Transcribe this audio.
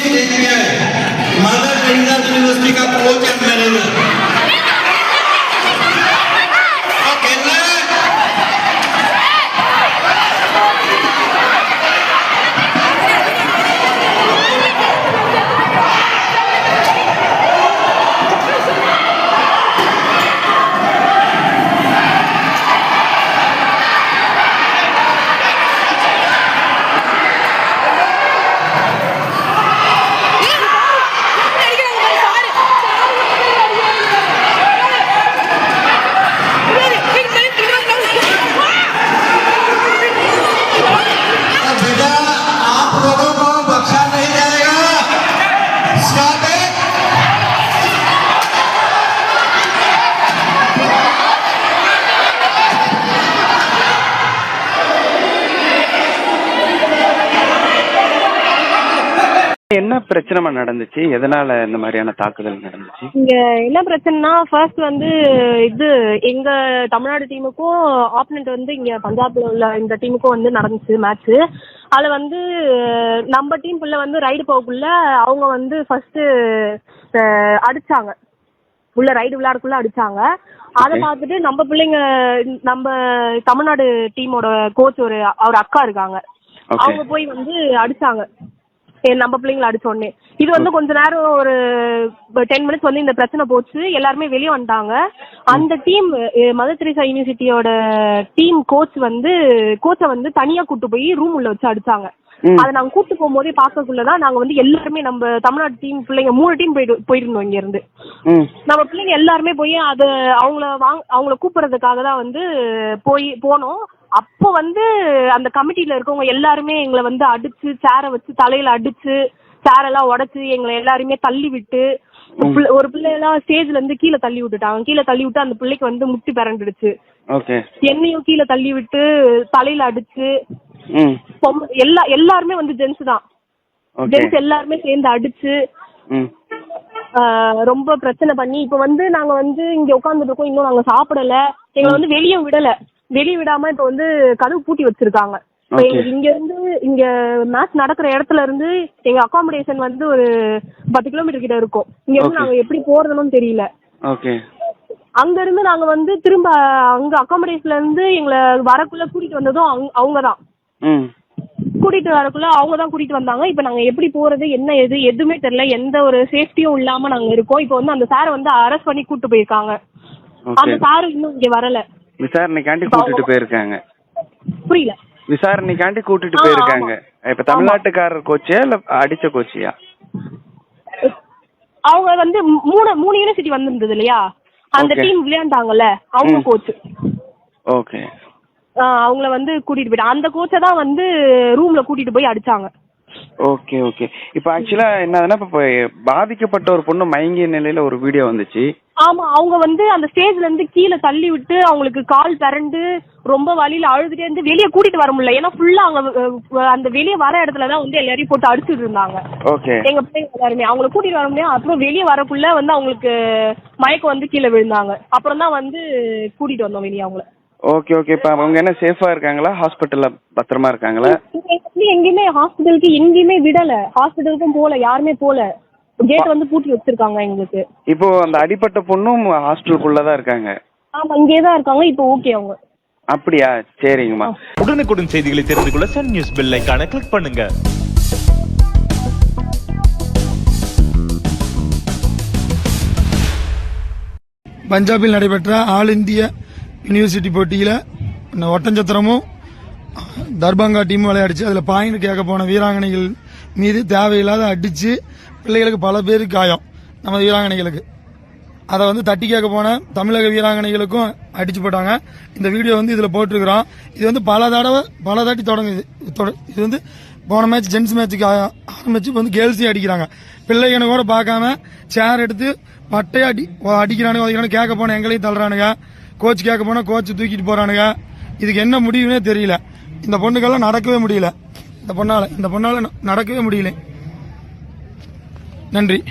Stage पे है Mother Teresa university का कोच है என்ன பிரச்சனை நடந்துச்சு? எதனால இந்த மாதிரியான தாக்குதல் நடந்துச்சு? இங்க என்ன பிரச்சனைனா ஃபர்ஸ்ட் வந்து இது எங்க தமிழ்நாடு டீமுக்கும் ஆப்பனண்ட் வந்து இங்க பஞ்சாப்ல உள்ள இந்த டீமுக்கும் வந்து நடந்துச்சு மேட்ச் அதுல வந்து நம்ம டீம் குள்ள வந்து ரைடு போகக்குள்ள அவங்க வந்து ஃபர்ஸ்ட் அடிச்சாங்க. உள்ள ரைடு விளையாடக்குள்ள அடிச்சாங்க. அதை. பார்த்துட்டு நம்ம பிள்ளைங்க நம்ம தமிழ்நாடு டீமோட கோச் ஒரு அவர் அக்கா இருக்காங்க. அவங்க போய் வந்து அடிச்சாங்க. நம்ம பிள்ளைங்கள அடிச்ச உடனே. இது வந்து கொஞ்ச நேரம் ஒரு டென் மினிட்ஸ் வந்து இந்த பிரச்சனை போச்சு. எல்லாருமே வெளியே வந்துட்டாங்க. அந்த டீம் மதர் தெரேசா யூனிவர்சிட்டியோட டீம் கோச் வந்து கோச்சை வந்து தனியா கூட்டு போய் ரூம் உள்ள வச்சு அடிச்சாங்க. அதை நாங்க கூட்டு போகும்போதே பார்க்கக்குள்ளதான் நாங்க வந்து எல்லாருமே நம்ம தமிழ்நாடு டீம் பிள்ளைங்க மூணு டீம் போயிட்டு போயிருந்தோம் இங்க இருந்து நம்ம பிள்ளைங்க எல்லாருமே போய் அதை அவங்கள வாங்க அவங்கள கூப்பிடுறதுக்காக தான் வந்து போய் போனோம். அப்போ வந்து அந்த கமிட்டியில இருக்கவங்க எல்லாருமே எங்களை வந்து அடிச்சு சேரை வச்சு தலையில அடிச்சு சேரெல்லாம் உடைச்சு எங்களை எல்லாருமே தள்ளி விட்டு ஒரு பிள்ளையெல்லாம் ஸ்டேஜ்ல இருந்து கீழே தள்ளி விட்டுட்டாங்க கீழே தள்ளி விட்டு அந்த பிள்ளைக்கு வந்து முட்டி பிறண்டுடுச்சு என்னையும் கீழே தள்ளி விட்டு தலையில அடிச்சு எல்லா எல்லாருமே வந்து ஜென்ஸ் தான். ஜென்ஸ் எல்லாருமே சேர்ந்து அடிச்சு ரொம்ப பிரச்சனை பண்ணி இப்ப வந்து நாங்க வந்து இங்க உட்கார்ந்துட்டு இருக்கோம் இன்னும் நாங்க சாப்பிடல. எங்களை வந்து வெளிய விடல. வெளிய விடாம இப்ப வந்து கதவு பூட்டி வச்சிருக்காங்க. இப்ப இங்க இருந்து இங்க மேட்ச் நடக்கிற இடத்துல இருந்து எங்க அகாமடேஷன் வந்து ஒரு பத்து கிலோமீட்டர் கிட்ட இருக்கும். இங்க இருந்து. நாங்க எப்படி போறதுன்னு தெரியல. ஓகே அங்க இருந்து நாங்க வந்து திரும்ப அங்க அகாமடேஷன்ல இருந்து எங்களை வரக்குள்ள கூட்டிட்டு வந்ததும் அவங்க- அவங்கதான். கூட்டிட்டு வரக்குள்ள அவங்க தான் கூட்டிட்டு வந்தாங்க. இப்போ நாங்க எப்படி போறது என்ன எது எதுவுமே தெரியல. எந்த ஒரு சேஃப்டியும் இல்லாம நாங்க இருக்கோம். இப்போ வந்து அந்த சாரை வந்து அரெஸ்ட் பண்ணி கூட்டு போயிருக்காங்க. அந்த சார் இன்னும் இங்க வரல. விசாரணைக்காண்டி கூட்டிட்டு போயிருக்காங்க. புரியல. விசாரணைக்காண்டி கூட்டிட்டு போயிருக்காங்க. இப்ப தமிழ்நாட்டுக்காரர் கோச்சியா இல்ல அடிச்ச கோச்சியா? அவங்க வந்து மூணு மூணு யூனிவர்சிட்டி வந்திருந்தது இல்லையா? அந்த. டீம் விளையாண்டாங்கல்ல அவங்க. கோச் ஓகே அவங்கள வந்து கூட்டிட்டு போயிட்டாங்க அந்த கோச்சை தான் வந்து ரூம்ல கூட்டிட்டு போய் அடிச்சாங்க. ஓகே ஓகே இப்ப ஆக்சுவலா என்னதுன்னா இப்ப பாதிக்கப்பட்ட ஒரு பொண்ணு மயங்கிய நிலையில ஒரு வீடியோ வந்துச்சு. ஆமா அவங்க வந்து அந்த ஸ்டேஜ்ல இருந்து கீழே தள்ளி விட்டு அவங்களுக்கு கால் பிறண்டு ரொம்ப வலியில அழுதுட்டே இருந்து வெளியே கூட்டிட்டு வர முடியல. ஏன்னா ஃபுல்லா அவங்க அந்த வெளியே வர இடத்துல தான் வந்து எல்லாரையும் போட்டு அடிச்சுட்டு இருந்தாங்க. ஓகே எங்க பிள்ளைங்க எல்லாருமே. அவங்கள கூட்டிட்டு வர முடியும் அப்புறம் வெளியே வரக்குள்ள வந்து அவங்களுக்கு மயக்கம் வந்து கீழே விழுந்தாங்க. அப்புறம் தான் வந்து கூட்டிட்டு வந்தோம் வெளியே அவங்கள. ஓகே ஓகே இப்ப அவங்க என்ன சேஃபா இருக்காங்களா? ஹாஸ்பிட்டல்ல பத்திரமா இருக்காங்களா? எங்கேயுமே ஹாஸ்பிட்டலுக்கு எங்கேயுமே விடல. ஹாஸ்பிட்டலுக்கும் போல யாருமே போல. கேட் வந்து பூட்டி வச்சிருக்காங்க எங்களுக்கு. இப்போ அந்த அடிப்பட்ட பொண்ணும் ஹாஸ்டலுக்குள்ள தான் இருக்காங்க. ஆமா இங்கே தான் இருக்காங்க இப்போ ஓகே அவங்க. அப்படியா? சரிங்கம்மா. உடனுக்குடன் செய்திகளை தெரிந்து கொள்ள சன் நியூஸ் பெல் ஐகானை கிளிக் பண்ணுங்க. பஞ்சாபில் நடைபெற்ற ஆல் இந்திய யூனிவர்சிட்டி போட்டியில் ஒட்டஞ்சத்திரமும் தர்பங்கா டீம் விளையாடிச்சு. அதில் பாயிண்ட் கேட்க போன வீராங்கனைகள் மீது தேவையில்லாத அடித்து பிள்ளைகளுக்கு பல பேர் காயம். நம்ம வீராங்கனைகளுக்கு. அதை வந்து தட்டி கேட்க போன தமிழக வீராங்கனைகளுக்கும் அடிச்சு போட்டாங்க. இந்த வீடியோ வந்து இதில் போட்டிருக்கிறோம். இது வந்து பல தடவை பல தாட்டி தொடங்குது. தொட- இது வந்து போன மேட்ச் ஜென்ஸ் மேட்ச்சுக்கு ஆரம்பிச்சு இப்போ வந்து கேர்ள்ஸையும் அடிக்கிறாங்க. பிள்ளைகளை கூட பார்க்காம சேர் எடுத்து பட்டையை அடி அடிக்கிறானுங்க கேட்க போன எங்களையும் தள்ளுறானுங்க. கோச் கேட்க போனால் கோச் தூக்கிட்டு போகிறானுங்க இதுக்கு என்ன முடிவுனே தெரியல. இந்த பொண்ணுக்கெல்லாம் நடக்கவே முடியல. இந்த பொண்ணால் இந்த பொண்ணால் ந- நடக்கவே முடியல. நன்றி.